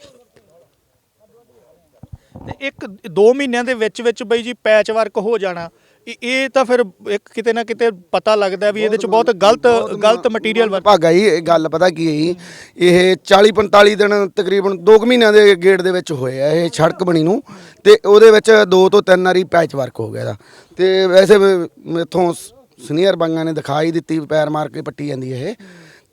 ਤੇ ਇੱਕ ਦੋ ਮਹੀਨਿਆਂ ਦੇ ਵਿੱਚ ਵਿੱਚ ਬਈ ਜੀ ਪੈਚ ਵਰਕ ਹੋ ਜਾਣਾ। ਇਹ- ਇਹ ਤਾਂ ਫਿਰ ਇੱਕ ਕਿਤੇ ਨਾ ਕਿਤੇ ਪਤਾ ਲੱਗਦਾ ਵੀ ਇਹਦੇ ਚ ਬਹੁਤ ਗਲਤ ਗਲਤ ਮਟੀਰੀਅਲ ਵਰਤ ਭਾਗਾ ਜੀ ਇਹ ਗੱਲ ਪਤਾ ਕੀ ਹੈ ਜੀ? ਇਹ 40 45 ਦਿਨ ਤਕਰੀਬਨ 2 ਮਹੀਨਿਆਂ ਦੇ ਗੇੜ ਦੇ ਵਿੱਚ ਹੋਏ ਆ ਇਹ ਸੜਕ ਬਣੀ ਨੂੰ ਤੇ ਉਹਦੇ ਵਿੱਚ ਦੋ ਤੋਂ ਤਿੰਨ ਵਾਰੀ ਪੈਚ ਵਰਕ ਹੋ ਗਿਆ ਦਾ ਤੇ ਵੈਸੇ ਇਥੋਂ ਸੀਨੀਅਰ ਬੰਗਾਂ ਨੇ ਦਿਖਾਈ ਦਿੱਤੀ ਪੈਰ ਮਾਰ ਕੇ ਪੱਟੀ ਜਾਂਦੀ ਇਹ।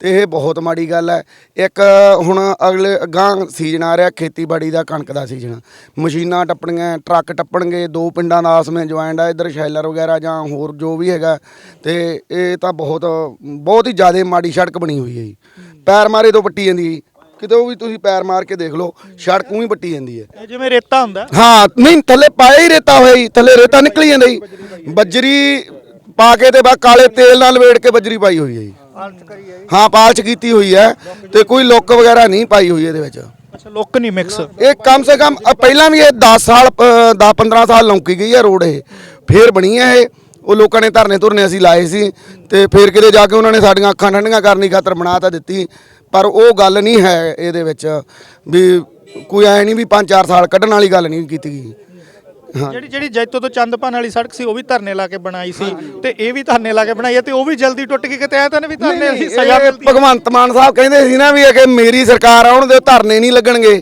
ਤੇ ਇਹ ਬਹੁਤ ਮਾੜੀ ਗੱਲ ਹੈ। ਇੱਕ ਹੁਣ ਅਗਲੇ ਗਾਂ ਸੀਜ਼ਨ ਆ ਰਿਹਾ ਖੇਤੀਬਾੜੀ ਦਾ ਕਣਕ ਦਾ ਸੀਜ਼ਨ ਮਸ਼ੀਨਾਂ ਟੱਪਣੀਆਂ ਟਰੱਕ ਟੱਪਣਗੇ ਦੋ ਪਿੰਡਾਂ ਦਾ ਆਸਮੇ ਜੁਆਇੰਟ ਆ ਇਧਰ ਸ਼ੈਲਰ ਵਗੈਰਾ ਜਾਂ ਹੋਰ ਜੋ ਵੀ ਹੈਗਾ। ਤੇ ਇਹ ਤਾਂ ਬਹੁਤ ਬਹੁਤ ਹੀ ਜ਼ਿਆਦਾ ਮਾੜੀ ਸੜਕ ਬਣੀ ਹੋਈ ਹੈ ਜੀ। ਪੈਰ ਮਾਰੇ ਤੋਂ ਪੱਟੀ ਜਾਂਦੀ ਕਿਤੇ ਉਹ ਵੀ ਤੁਸੀਂ ਪੈਰ ਮਾਰ ਕੇ ਦੇਖ ਲਓ ਸੜਕ ਉਹੀ ਪੱਟੀ ਜਾਂਦੀ ਹੈ। ਇਹ ਜਿਵੇਂ ਰੇਤਾ ਹੁੰਦਾ। ਹਾਂ ਨਹੀਂ ਥੱਲੇ ਪਾਇਆ ਹੀ ਰੇਤਾ ਹੋਇਆ ਜੀ। ਥੱਲੇ ਰੇਤਾ ਨਿਕਲੀ ਜਾਂਦਾ ਜੀ। ਬੱਜਰੀ ਪਾ ਕੇ ਤੇ ਬਾ ਕਾਲੇ ਤੇਲ ਨਾਲ ਲਵੇੜ ਕੇ ਬੱਜਰੀ ਪਾਈ ਹੋਈ ਹੈ ਜੀ। ਹਾਂ ਪਾਲਚ ਕੀਤੀ ਹੋਈ ਹੈ ਤੇ ਕੋਈ ਲੁੱਕ ਵਗੈਰਾ ਨਹੀਂ ਪਾਈ ਹੋਈ ਇਹਦੇ ਵਿੱਚ। ਅੱਛਾ ਲੁੱਕ ਨਹੀਂ ਮਿਕਸ ਇਹ ਕਮ ਸੇ ਕਮ ਅ, ਪਹਿਲਾਂ ਵੀ ਇਹ 10 ਸਾਲ 10 15 ਸਾਲ ਲੌਂਕੀ ਗਈ ਹੈ ਰੋਡ ਇਹ। ਫੇਰ ਬਣੀ ਹੈ ਇਹ। ਉਹ ਲੋਕਾਂ ਨੇ ਧਰਨੇ ਧੁਰਨੇ ਅਸੀਂ ਲਾਏ ਸੀ ਤੇ ਫੇਰ ਕਿਤੇ ਜਾ ਕੇ ਉਹਨਾਂ ਨੇ ਸਾਡੀਆਂ ਅੱਖਾਂ ਠੰਡੀਆਂ ਕਰਨੀ ਖਾਤਰ ਬਣਾ ਤਾਂ ਦਿੱਤੀ। ਪਰ ਉਹ ਗੱਲ ਨਹੀਂ ਹੈ ਇਹਦੇ ਵਿੱਚ ਵੀ ਕੋਈ ਐ ਨਹੀਂ ਵੀ 5-4 ਸਾਲ ਕੱਢਣ ਵਾਲੀ ਗੱਲ ਨਹੀਂ ਕੀਤੀ ਗਈ। ਜਿਹੜੀ ਜਿਹੜੀ ਜੈਤੋ ਤੋਂ ਚੰਦਪਾਨ ਵਾਲੀ ਸੜਕ ਸੀ ਉਹ ਵੀ ਧਰਨੇ ਲਾ ਕੇ ਬਣਾਈ ਸੀ ਤੇ ਇਹ ਵੀ ਧਰਨੇ ਲਾ ਕੇ ਬਣਾਈ ਹੈ ਤੇ ਉਹ ਵੀ ਜਲਦੀ ਟੁੱਟ ਗਈ ਕਿਤੇ ਐ ਤਾਂ ਨਹੀਂ ਵੀ ਧਰਨੇ ਦੀ ਸਜ਼ਾ ਮਿਲਦੀ। ਭਗਵੰਤ ਮਾਨ ਸਾਹਿਬ ਕਹਿੰਦੇ ਸੀ ਨਾ ਵੀ ਇਹ ਕਿ ਮੇਰੀ ਸਰਕਾਰ ਆਉਣ ਦੇ ਧਰਨੇ ਨਹੀਂ ਲੱਗਣਗੇ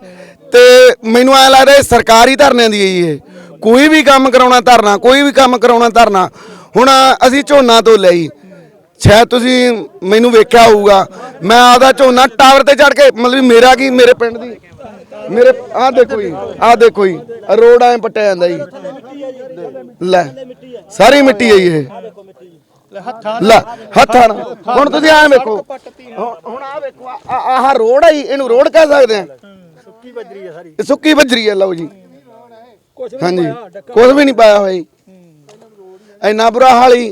ਤੇ ਮੈਨੂੰ ਐ ਲੱਗਦਾ ਇਹ ਸਰਕਾਰੀ ਧਰਨਿਆਂ ਦੀ ਹੈ ਇਹ। ਕੋਈ ਵੀ ਕੰਮ ਕਰਾਉਣਾ ਧਰਨਾ ਕੋਈ ਵੀ ਕੰਮ ਕਰਾਉਣਾ ਧਰਨਾ। ਹੁਣ ਅਸੀਂ ਝੋਨਾ ਤੋਂ ਲਈ ਸ਼ਾਇਦ ਤੁਸੀਂ ਮੈਨੂੰ ਵੇਖਿਆ ਹੋਊਗਾ। ਮੈਂ ਆਦਾ ਝੋਨਾ ਟਾਵਰ ਤੇ ਚੜ ਕੇ ਮਤਲਬ ਮੇਰਾ ਕੀ ਮੇਰੇ ਪਿੰਡ ਦੀ? ਮੇਰੇ ਆਹ ਦੇਖੋ ਜੀ ਆਹ ਦੇਖੋ ਜੀ। ਰੋਡ ਐ ਪੱਟਿਆ ਜਾਂਦਾ ਜੀ। ਲੈ, ਸਾਰੀ ਮਿੱਟੀ ਹੈ ਇਹ। ਲੈ, ਹੱਥਾਂ ਨਾਲ। ਹੁਣ ਤੁਸੀਂ ਐਂ ਵੇਖੋ। ਹੁਣ ਆ ਵੇਖੋ ਆਹ ਰੋਡ ਹੈ ਇਹਨੂੰ ਰੋਡ ਕਹਿ ਸਕਦੇ ਆ। ਸੁੱਕੀ ਬੱਜਰੀ ਹੈ ਸਾਰੀ ਸੁੱਕੀ ਬੱਜਰੀ ਹੈ ਲਓ ਜੀ। ਹਾਂਜੀ। ਕੁਝ ਵੀ ਨਹੀਂ ਪਾਇਆ ਹੋਇਆ ਜੀ। ਇੰਨਾ ਬੁਰਾ ਹਾਲ ਹੀ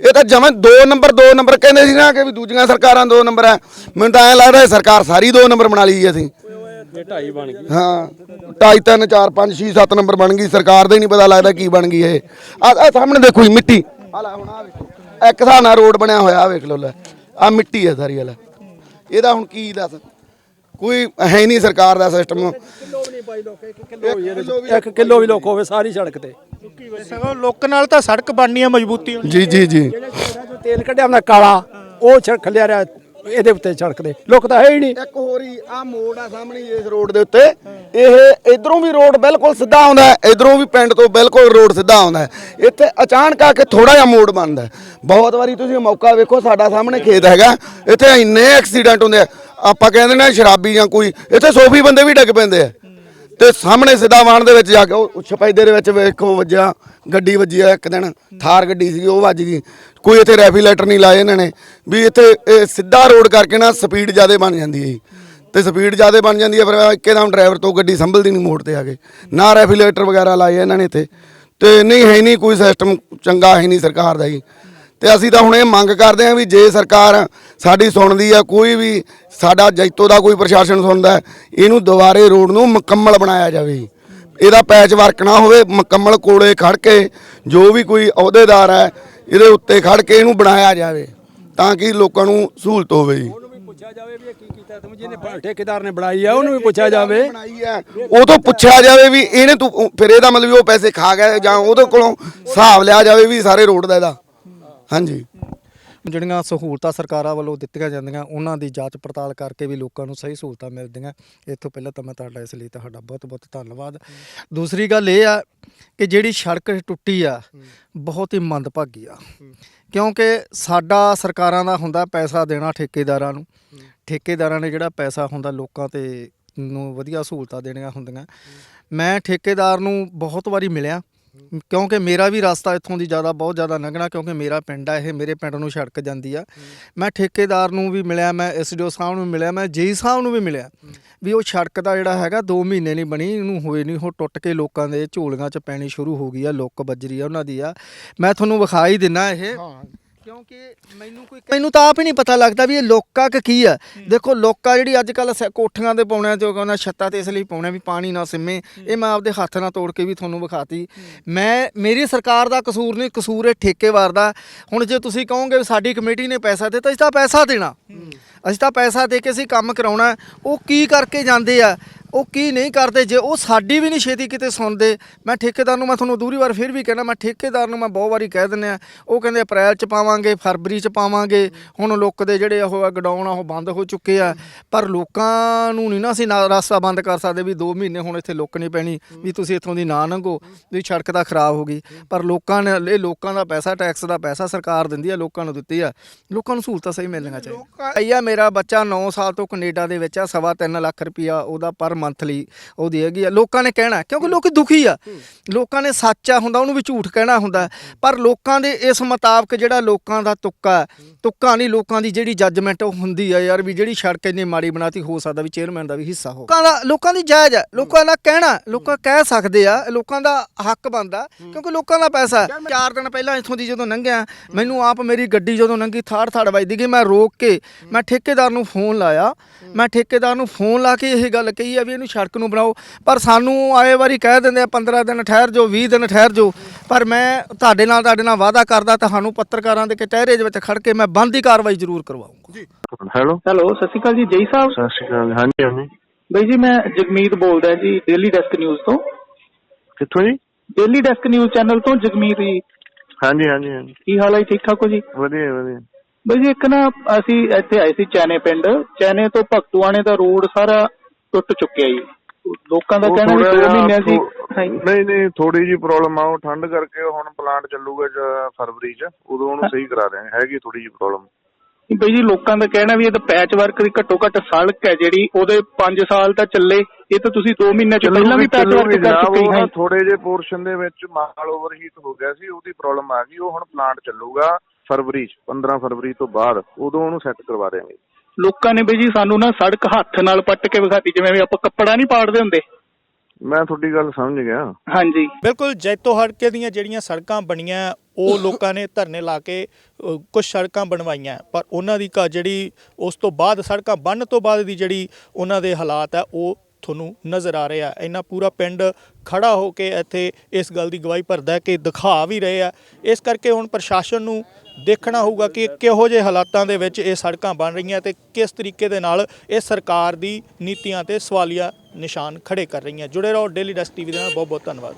ਇਹ ਤਾਂ ਜਮਾਂ 2 ਨੰਬਰ 2 ਨੰਬਰ ਕਹਿੰਦੇ ਸੀ ਨਾ ਕਿ ਵੀ ਦੂਜੀਆਂ ਸਰਕਾਰਾਂ 2 ਨੰਬਰ ਹੈ ਮੈਨੂੰ ਤਾਂ ਐਂ ਲੱਗਦਾ ਸਰਕਾਰ ਸਾਰੀ 2 ਨੰਬਰ ਬਣਾ ਲਈ ਅਸੀਂ। ਇਹ ਢਾਈ ਬਣ ਗਈ। ਹਾਂ ਢਾਈ ਤਿੰਨ ਚਾਰ ਪੰਜ 6 7 ਨੰਬਰ ਬਣ ਗਈ। ਸਰਕਾਰ ਦਾ ਹੀ ਨਹੀਂ ਪਤਾ ਲੱਗਦਾ ਕੀ ਬਣ ਗਈ ਇਹ। ਆ ਸਾਹਮਣੇ ਦੇਖੋ ਜੀ ਮਿੱਟੀ। ਆ ਲੈ ਹੁਣ ਆ ਵੇਖੋ। ਇੱਕ ਹਿਸਾਬ ਨਾਲ ਰੋਡ ਬਣਿਆ ਹੋਇਆ ਆ ਵੇਖ ਲਓ ਲੈ। ਆ ਮਿੱਟੀ ਹੈ ਸਾਰੀ ਵਾਲਾ ਇਹਦਾ ਹੁਣ ਕੀ ਦੱਸ? ਕੋਈ ਹੈ ਨਹੀਂ ਸਰਕਾਰ ਦਾ ਸਿਸਟਮ ਇੱਕ ਕਿਲੋ ਵੀ ਲੋਕ ਹੋਵੇ ਸਾਰੀ ਸੜਕ ਤੇ। ਸਗੋਂ ਲੋਕ ਨਾਲ ਤਾਂ ਸੜਕ ਬਣਨੀ ਹੈ ਮਜ਼ਬੂਤੀ ਜੀ ਜੀ ਜੀ। ਜੋ ਤੇਲ ਕੱਢਿਆ ਹੁੰਦਾ ਕਾਲਾ ਉਹ ਛ ਖਲਿਆ ਰਿਹਾ। ਇਹਦੇ ਉੱਤੇ ਸੜਕ ਦੇ ਲੋਕ ਤਾਂ ਹੈ ਹੀ ਨਹੀਂ। ਇੱਕ ਹੋਰ ਹੀ ਆ ਮੋੜ ਆ ਸਾਹਮਣੇ ਹੀ ਇਸ ਰੋਡ ਦੇ ਉੱਤੇ। ਇਹ ਇਧਰੋਂ ਵੀ ਰੋਡ ਬਿਲਕੁਲ ਸਿੱਧਾ ਆਉਂਦਾ ਹੈ, ਇਧਰੋਂ ਵੀ ਪਿੰਡ ਤੋਂ ਬਿਲਕੁਲ ਰੋਡ ਸਿੱਧਾ ਆਉਂਦਾ ਹੈ। ਇੱਥੇ ਅਚਾਨਕ ਆ ਕੇ ਥੋੜਾ ਜਿਹਾ ਮੋੜ ਬਣਦਾ ਬਹੁਤ ਵਾਰੀ ਤੁਸੀਂ ਮੌਕਾ ਵੇਖੋ, ਸਾਡਾ ਸਾਹਮਣੇ ਖੇਤ ਹੈਗਾ। ਇੱਥੇ ਇੰਨੇ ਐਕਸੀਡੈਂਟ ਹੁੰਦੇ ਆ। ਆਪਾਂ ਕਹਿੰਦੇ ਨੇ ਸ਼ਰਾਬੀ ਜਾਂ ਕੋਈ, ਇੱਥੇ ਸੋਫੀ ਬੰਦੇ ਵੀ ਡਿੱਗ ਪੈਂਦੇ ਆ। ਤੇ ਸਾਹਮਣੇ ਸਿੱਧਾ ਵਾਣ ਦੇ ਵਿੱਚ ਜਾ ਕੇ ਉਹ ਛਪੈਦੇ ਦੇ ਵਿੱਚ ਵੇਖੋ ਵੱਜਿਆ, ਗੱਡੀ ਵੱਜੀ ਆ ਇੱਕ ਦਿਨ, ਥਾਰ ਗੱਡੀ ਸੀ ਉਹ ਵੱਜ ਗਈ। ਕੋਈ ਇੱਥੇ ਰੈਫੀਲੇਟਰ ਨਹੀਂ ਲਾਏ ਇਹਨਾਂ ਨੇ। ਵੀ ਇੱਥੇ ਇਹ ਸਿੱਧਾ ਰੋਡ ਕਰਕੇ ਨਾ ਸਪੀਡ ਜ਼ਿਆਦਾ ਬਣ ਜਾਂਦੀ ਹੈ ਜੀ। ਤੇ ਸਪੀਡ ਜ਼ਿਆਦਾ ਬਣ ਜਾਂਦੀ ਹੈ, ਫਿਰ ਇੱਕਦਮ ਡਰਾਈਵਰ ਤੋਂ ਗੱਡੀ ਸੰਭਲਦੀ ਨਹੀਂ ਮੋੜ ਤੇ ਆ ਕੇ। ਨਾ ਰੈਫੀਲੇਟਰ ਵਗੈਰਾ ਲਾਏ ਇਹਨਾਂ ਨੇ ਇੱਥੇ। ਤੇ ਨਹੀਂ, ਹੈ ਹੀ ਨਹੀਂ, ਕੋਈ ਸਿਸਟਮ ਚੰਗਾ ਹੈ ਨਹੀਂ ਸਰਕਾਰ ਦਾ ਜੀ। ਤੇ ਅਸੀਂ ਤਾਂ ਹੁਣ ਇਹ ਮੰਗ ਕਰਦੇ ਹਾਂ ਵੀ ਜੇ ਸਰਕਾਰ ਸਾਡੀ ਸੁਣਦੀ ਆ ਕੋਈ ਵੀ ਸਾਡਾ ਜੈਤੋ ਦਾ ਕੋਈ ਪ੍ਰਸ਼ਾਸਨ ਸੁਣਦਾ ਇਹਨੂੰ ਦੁਬਾਰੇ ਰੋਡ ਨੂੰ ਮੁਕੰਮਲ ਬਣਾਇਆ ਜਾਵੇ। ਇਹਦਾ ਪੈਚ ਵਰਕ ਨਾ ਹੋਵੇ ਮੁਕੰਮਲ ਕੋਲੇ ਖੜ ਕੇ ਜੋ ਵੀ ਕੋਈ ਅਹੁਦੇਦਾਰ ਹੈ ਇਹਦੇ ਉੱਤੇ ਖੜ ਕੇ ਇਹਨੂੰ ਬਣਾਇਆ ਜਾਵੇ ਤਾਂ ਕਿ ਲੋਕਾਂ ਨੂੰ ਸਹੂਲਤ ਹੋਵੇ। ਜੀ ਪੁੱਛਿਆ ਜਾਵੇ ਵੀ ਇਹ ਕੀ ਕੀਤਾ ਤੂੰ ਜਿਹਨੇ ਠੇਕੇਦਾਰ ਨੇ ਬਣਾਈ ਆ ਉਹਨੂੰ ਵੀ ਪੁੱਛਿਆ ਜਾਵੇ। ਉਹ ਤੋਂ ਪੁੱਛਿਆ ਜਾਵੇ ਵੀ ਇਹਨੇ ਤੂੰ ਫਿਰ ਇਹਦਾ ਮਤਲਬ ਵੀ ਉਹ ਪੈਸੇ ਖਾ ਗਿਆ ਜਾਂ ਉਹਦੇ ਕੋਲੋਂ ਹਿਸਾਬ ਲਿਆ ਜਾਵੇ ਵੀ ਸਾਰੇ ਰੋਡ ਦਾ ਇਹਦਾ। ਹਾਂਜੀ। ਜਿਹੜੀਆਂ ਸਹੂਲਤਾਂ ਸਰਕਾਰਾਂ ਵੱਲੋਂ ਦਿੱਤੀਆਂ ਜਾਂਦੀਆਂ ਉਹਨਾਂ ਦੀ ਜਾਂਚ ਪੜਤਾਲ ਕਰਕੇ ਵੀ ਲੋਕਾਂ ਨੂੰ ਸਹੀ ਸਹੂਲਤਾਂ ਮਿਲਦੀਆਂ। ਤੋਂ ਪਹਿਲਾਂ ਤਾਂ ਮੈਂ ਤੁਹਾਡਾ ਇਸ ਲਈ ਤੁਹਾਡਾ ਬਹੁਤ-ਬਹੁਤ ਧੰਨਵਾਦ। ਦੂਸਰੀ ਗੱਲ ਇਹ ਆ ਕਿ ਜਿਹੜੀ ਸੜਕ ਟੁੱਟੀ ਆ ਬਹੁਤ ਹੀ ਮੰਦਭਾਗੀ ਆ। ਕਿਉਂਕਿ ਸਾਡਾ ਸਰਕਾਰਾਂ ਦਾ ਹੁੰਦਾ ਪੈਸਾ ਦੇਣਾ ਠੇਕੇਦਾਰਾਂ ਨੂੰ। ਠੇਕੇਦਾਰਾਂ ਨੇ ਜਿਹੜਾ ਪੈਸਾ ਹੁੰਦਾ ਲੋਕਾਂ ਤੇ ਨੂੰ ਵਧੀਆ ਸਹੂਲਤਾਂ ਦੇਣੀਆਂ ਹੁੰਦੀਆਂ। ਮੈਂ ਠੇਕੇਦਾਰ ਨੂੰ ਬਹੁਤ ਵਾਰੀ ਮਿਲਿਆ। ਕਿਉਂਕਿ ਮੇਰਾ ਵੀ ਰਸਤਾ ਇੱਥੋਂ ਦੀ ਜ਼ਿਆਦਾ ਬਹੁਤ ਜ਼ਿਆਦਾ ਲੰਘਣਾ ਕਿਉਂਕਿ ਮੇਰਾ ਪਿੰਡ ਆ ਇਹ ਮੇਰੇ ਪਿੰਡ ਨੂੰ ਸੜਕ ਜਾਂਦੀ ਆ। ਮੈਂ ਠੇਕੇਦਾਰ ਨੂੰ ਵੀ ਮਿਲਿਆ ਮੈਂ ਐਸਡੀਓ ਸਾਹਿਬ ਨੂੰ ਮਿਲਿਆ ਮੈਂ ਜੇਈ ਸਾਹਿਬ ਨੂੰ ਵੀ ਮਿਲਿਆ ਵੀ ਉਹ ਸੜਕ ਦਾ ਜਿਹੜਾ ਹੈਗਾ 2 ਮਹੀਨੇ ਨਹੀਂ ਬਣੀ ਇਹਨੂੰ ਹੋਏ ਨਹੀਂ ਉਹ ਟੁੱਟ ਕੇ ਲੋਕਾਂ ਦੇ ਝੋਲੀਆਂ 'ਚ ਪੈਣੀ ਸ਼ੁਰੂ ਹੋ ਗਈ ਆ ਲੁੱਕ ਬੱਜਰੀ ਆ ਉਹਨਾਂ ਦੀ ਆ। ਮੈਂ ਤੁਹਾਨੂੰ ਵਿਖਾ ਹੀ ਦਿੰਨਾ ਇਹ। ਕਿਉਂਕਿ ਮੈਨੂੰ ਕੋਈ ਮੈਨੂੰ ਤਾਂ ਆਪ ਹੀ ਨਹੀਂ ਪਤਾ ਲੱਗਦਾ ਵੀ ਇਹ ਲੋਕਾ ਕਿ ਕੀ ਆ। ਦੇਖੋ ਲੋਕਾ ਜਿਹੜੀ ਅੱਜ ਕੱਲ ਕੋਠੀਆਂ ਦੇ ਪਾਉਣਿਆਂ ਤੇ ਕਹਿੰਦਾ ਛੱਤਾਂ ਤੇ ਇਸ ਲਈ ਪਾਉਣਾ ਵੀ ਪਾਣੀ ਨਾ ਸਿੰਮੇ। ਇਹ ਮੈਂ ਆਪਦੇ ਹੱਥ ਨਾਲ ਤੋੜ ਕੇ ਵੀ ਤੁਹਾਨੂੰ ਵਿਖਾਤੀ। ਮੈਂ ਮੇਰੀ ਸਰਕਾਰ ਦਾ ਕਸੂਰ ਨਹੀਂ ਕਸੂਰ ਇਹ ਠੇਕੇਵਾਰ ਦਾ। ਹੁਣ ਜੇ ਤੁਸੀਂ ਕਹੋਗੇ ਵੀ ਸਾਡੀ ਕਮੇਟੀ ਨੇ ਪੈਸਾ ਦਿੱਤਾ ਅਸੀਂ ਤਾਂ ਪੈਸਾ ਦੇਣਾ। ਅਸੀਂ ਤਾਂ ਪੈਸਾ ਦੇ ਕੇ ਅਸੀਂ ਕੰਮ ਕਰਾਉਣਾ। ਉਹ ਕੀ ਕਰਕੇ ਜਾਂਦੇ ਆ? ਉਹ ਕੀ ਨਹੀਂ ਕਰਦੇ ਜੇ ਉਹ ਸਾਡੀ ਵੀ ਨਹੀਂ ਛੇਤੀ ਕਿਤੇ ਸੁਣਦੇ। ਮੈਂ ਠੇਕੇਦਾਰ ਨੂੰ ਮੈਂ ਤੁਹਾਨੂੰ ਦੂਰੀ ਵਾਰ ਫਿਰ ਵੀ ਕਹਿਣਾ, ਮੈਂ ਠੇਕੇਦਾਰ ਨੂੰ ਮੈਂ ਬਹੁਤ ਵਾਰੀ ਕਹਿ ਦਿੰਦੇ ਆ ਉਹ ਕਹਿੰਦੇ ਅਪ੍ਰੈਲ ਚ ਪਾਵਾਂਗੇ, ਫਰਵਰੀ ਚ ਪਾਵਾਂਗੇ, ਹੁਣ ਲੋਕ ਦੇ ਜਿਹੜੇ ਉਹ ਆ ਗਡਾਉਣ ਆ, ਉਹ ਬੰਦ ਹੋ ਚੁੱਕੇ ਆ। ਪਰ ਲੋਕਾਂ ਨੂੰ ਨਹੀਂ ਨਾ ਅਸੀਂ ਨਾ ਰਸਤਾ ਬੰਦ ਕਰ ਸਕਦੇ ਵੀ 2 ਮਹੀਨੇ ਹੁਣ ਇੱਥੇ ਲੁੱਕ ਨਹੀਂ ਪੈਣੀ, ਵੀ ਤੁਸੀਂ ਇੱਥੋਂ ਦੀ ਨਾ ਲੰਘੋ, ਵੀ ਸੜਕ ਤਾਂ ਖਰਾਬ ਹੋ ਗਈ। ਪਰ ਲੋਕਾਂ ਨੇ, ਇਹ ਲੋਕਾਂ ਦਾ ਪੈਸਾ ਟੈਕਸ ਦਾ ਪੈਸਾ ਸਰਕਾਰ ਦਿੰਦੀ ਆ, ਲੋਕਾਂ ਨੂੰ ਦਿੱਤੀ ਆ। ਲੋਕਾਂ ਨੂੰ ਸਹੂਲਤਾਂ ਸਹੀ ਮਿਲਣੀਆਂ ਚਾਹੀਦੀਆਂ। ਆਈਆ ਮੇਰਾ ਬੱਚਾ 9 ਸਾਲ ਤੋਂ ਕੈਨੇਡਾ ਦੇ ਵਿੱਚ ਆ, ਸਵਾ ਤਿੰਨ ਲੱਖ ਰੁਪਿਆ ਉਹਦਾ ਪਰ ਮੰਥਲੀ ਉਹਦੀ ਹੈਗੀ ਆ। ਲੋਕਾਂ ਨੇ ਕਹਿਣਾ ਕਿਉਂਕਿ ਲੋਕੀ ਦੁਖੀ ਆ। ਲੋਕਾਂ ਨੇ ਸੱਚਾ ਹੁੰਦਾ ਉਹਨੂੰ ਵੀ ਝੂਠ ਕਹਿਣਾ ਹੁੰਦਾ। ਪਰ ਲੋਕਾਂ ਦੇ ਇਸ ਮੁਤਾਬਕ ਜਿਹੜਾ ਲੋਕਾਂ ਦਾ ਤੁੱਕਾ ਤੁੱਕਾ ਨਹੀਂ ਲੋਕਾਂ ਦੀ ਜਿਹੜੀ ਜੱਜਮੈਂਟ ਉਹ ਹੁੰਦੀ ਆ ਯਾਰ ਵੀ ਜਿਹੜੀ ਸੜਕ ਇੰਨੀ ਮਾੜੀ ਬਣਾਤੀ ਹੋ ਸਕਦਾ ਵੀ ਚੇਅਰਮੈਨ ਦਾ ਵੀ ਹਿੱਸਾ ਹੋ ਲੋਕਾਂ ਦਾ ਲੋਕਾਂ ਦੀ ਜਾਇਜ਼ ਹੈ ਲੋਕਾਂ ਦਾ ਕਹਿਣਾ ਲੋਕਾਂ ਕਹਿ ਸਕਦੇ ਆ ਲੋਕਾਂ ਦਾ ਹੱਕ ਬਣਦਾ ਕਿਉਂਕਿ ਲੋਕਾਂ ਦਾ ਪੈਸਾ। ਚਾਰ ਦਿਨ ਪਹਿਲਾਂ ਇੱਥੋਂ ਦੀ ਜਦੋਂ ਲੰਘਿਆ ਮੈਨੂੰ ਆਪ ਮੇਰੀ ਗੱਡੀ ਜਦੋਂ ਲੰਘੀ ਥਾੜ ਥਾੜ ਵੱਜਦੀ ਗਈ। ਮੈਂ ਰੋਕ ਕੇ ਮੈਂ ਠੇਕੇਦਾਰ ਨੂੰ ਫੋਨ ਲਾਇਆ। ਮੈਂ ਠੇਕੇਦਾਰ ਨੂੰ ਫੋਨ ਲਾ ਕੇ ਇਹ ਗੱਲ ਕਹੀ ਆ ਵੀ ਇਹਨੂੰ ਸੜਕ ਨੂੰ ਬਣਾਓ। ਪਰ ਸਾਨੂੰ ਆਏ ਵਾਰੀ ਕਹਿ ਦਿੰਦੇ ਆ 15 ਦਿਨ ਠਹਿਰ ਜਾਓ 20 ਦਿਨ ਠਹਿਰ ਜਾਓ। ਪਰ ਮੈਂ ਤੁਹਾਡੇ ਨਾਲ ਤੁਹਾਡੇ ਨਾਲ ਵਾਅਦਾ ਕਰਦਾ ਤੁਹਾਨੂੰ ਪੱਤਰਕਾਰਾਂ ਦੇ ਕਟਹਿਰੇ ਦੇ ਵਿੱਚ ਖੜ ਕੇ ਮੈਂ ਬੰਦੀ ਕਾਰਵਾਈ ਜ਼ਰੂਰ ਕਰਵਾਉਂਗਾ। ਹੈਲੋ। ਹੈਲੋ ਸਤਿ ਸ਼੍ਰੀ ਅਕਾਲ ਜੀ ਜੈ ਸਾਹਿਬ। ਸਤਿ ਸ਼੍ਰੀ ਅਕਾਲ ਹਾਂਜੀ ਹਾਂਜੀ। ਬਈ ਜੀ ਮੈਂ ਜਗਮੀਤ ਬੋਲਦਾ ਜੀ ਡੇਲੀ ਡੈਸਕ ਨਿਊਜ਼ ਤੋਂ। ਕਿੱਥੋਂ ਜੀ? ਡੇਲੀ ਡੈਸਕ ਨਿਊਜ਼ ਚੈਨਲ ਤੋਂ ਜਗਮੀਤ ਜੀ। ਹਾਂਜੀ ਹਾਂਜੀ ਹਾਂਜੀ। ਕੀ ਹਾਲ ਹੈ ਜੀ? ਠੀਕ ਠਾਕ ਹੋ ਜੀ? ਵਧੀਆ ਵਧੀਆ। ਬਈ ਜੀ ਇੱਕ ਨਾ ਅਸੀਂ ਇੱਥੇ ਆਏ ਸੀ ਚੈਨੇ ਪਿੰਡ। ਚੈਨੇ ਤੋਂ ਭਗਤੂਆਣੇ ਦਾ ਰੋਡ ਸਾਰਾ ਟੁੱਟ ਚੁੱਕਿਆ ਜੀ। ਲੋਕਾਂ ਦਾ ਕਹਿਣਾ ਵੀ ਥੋੜ੍ਹਾ 2 ਜਿਹਾ ਮਹੀਨਿਆਂ ਹਾਂਜੀ। ਨਹੀਂ ਨਹੀਂ ਥੋੜੀ ਜੀ ਪ੍ਰੋਬਲਮ ਆ ਉਹ ਠੰਡ ਕਰਕੇ ਹੁਣ ਪਲਾਂਟ ਚੱਲੂਗਾ ਜ- ਫਰਵਰੀ ਚ ਉਦੋਂ ਉਹਨੂੰ ਸਹੀ ਕਰਾ ਦੇਣਗੇ ਹੈਗੀ ਥੋੜੀ ਜੀ ਪ੍ਰੋਬਲਮ ਬਈ ਜੀ ਲੋਕਾਂ ਦਾ ਕਹਿਣਾ ਵੀ ਇਹ ਤਾਂ ਪੈਚ ਵਰਕ ਦੀ ਘੱਟੋ ਘੱਟ ਸੜਕ ਹੈ ਜਿਹੜੀ ਉਹਦੇ 5 ਸਾਲ ਤਾਂ ਚੱਲੇ ਇਹ ਤਾਂ ਤੁਸੀਂ 2 ਮਹੀਨਿਆਂ ਚ ਪਹਿਲਾਂ ਵੀ ਪੈਚ ਵਰਕ ਕਰ ਚੁੱਕੇ ਹਾਂ ਥੋੜੇ ਜੇ ਪੋਰਸ਼ਨ ਦੇ ਵਿੱਚ ਮਾਲ ਓਵਰਹੀਟ ਹੋ ਗਿਆ ਸੀ ਉਹਦੀ ਪ੍ਰੋਬਲਮ ਆ ਗਈ ਉਹ ਹੁਣ ਪਲਾਂਟ ਚੱਲੂਗਾ ਫਰਵਰੀ ਚ 15 ਫਰਵਰੀ ਤੋਂ ਬਾਅਦ ਉਦੋਂ ਉਹਨੂੰ ਸੈੱਟ ਕਰਵਾ ਦੇਣਗੇ ਲੋਕਾਂ ਨੇ ਬਈ ਜੀ ਸਾਨੂੰ ਨਾ ਸੜਕ ਹੱਥ ਨਾਲ ਪੱਟ ਕੇ ਵਿਖਾਤੀ ਜਿਵੇਂ ਵੀ ਆਪਾਂ ਕੱਪੜਾ ਨਹੀਂ ਪਾੜਦੇ ਹੁੰਦੇ। ਮੈਂ ਤੁਹਾਡੀ ਗੱਲ ਸਮਝ ਗਿਆ। ਹਾਂਜੀ। ਬਿਲਕੁਲ ਜੈਤੋ ਹੜਕੇ ਦੀਆਂ ਜਿਹੜੀਆਂ ਸੜਕਾਂ ਬਣੀਆਂ ਉਹ ਲੋਕਾਂ ਨੇ ਧਰਨੇ ਲਾ ਕੇ ਕੁਝ ਸੜਕਾਂ ਬਣਵਾਈਆਂ। ਪਰ ਉਹਨਾਂ ਦੀ ਕ- ਜਿਹੜੀ ਉਸ ਤੋਂ ਬਾਅਦ ਸੜਕਾਂ ਬਣਨ ਤੋਂ ਬਾਅਦ ਦੀ ਜਿਹੜੀ ਉਹਨਾਂ ਦੇ ਹਾਲਾਤ ਹੈ ਉਹ ਤੁਹਾਨੂੰ ਨਜ਼ਰ ਆ ਰਿਹਾ ਇੰਨਾ ਪੂਰਾ ਪਿੰਡ ਖੜਾ ਹੋ ਕੇ ਇੱਥੇ ਇਸ ਗੱਲ ਦੀ ਗਵਾਹੀ ਭਰਦਾ ਹੈ ਕਿ ਦਿਖਾ ਵੀ ਰਹੇ ਆ। ਇਸ ਕਰਕੇ ਹੁਣ ਪ੍ਰਸ਼ਾਸਨ ਨੂੰ ਦੇਖਣਾ ਹੋਊਗਾ ਕਿ ਕਿਹੋ ਜਿਹੇ ਹਾਲਾਤਾਂ ਦੇ ਵਿੱਚ ਇਹ ਸੜਕਾਂ ਬਣ ਰਹੀਆਂ ਤੇ ਕਿਸ ਤਰੀਕੇ ਦੇ ਨਾਲ ਇਹ ਸਰਕਾਰ ਦੀ ਨੀਤੀਆਂ ਤੇ ਸਵਾਲੀਆ ਨਿਸ਼ਾਨ ਖੜੇ ਕਰ ਰਹੀਆਂ। ਜੁੜੇ ਰਹੋ ਡੇਲੀ ਡਸਟ ਟੀਵੀ ਦੇ ਨਾਲ। ਬਹੁਤ ਬਹੁਤ ਧੰਨਵਾਦ।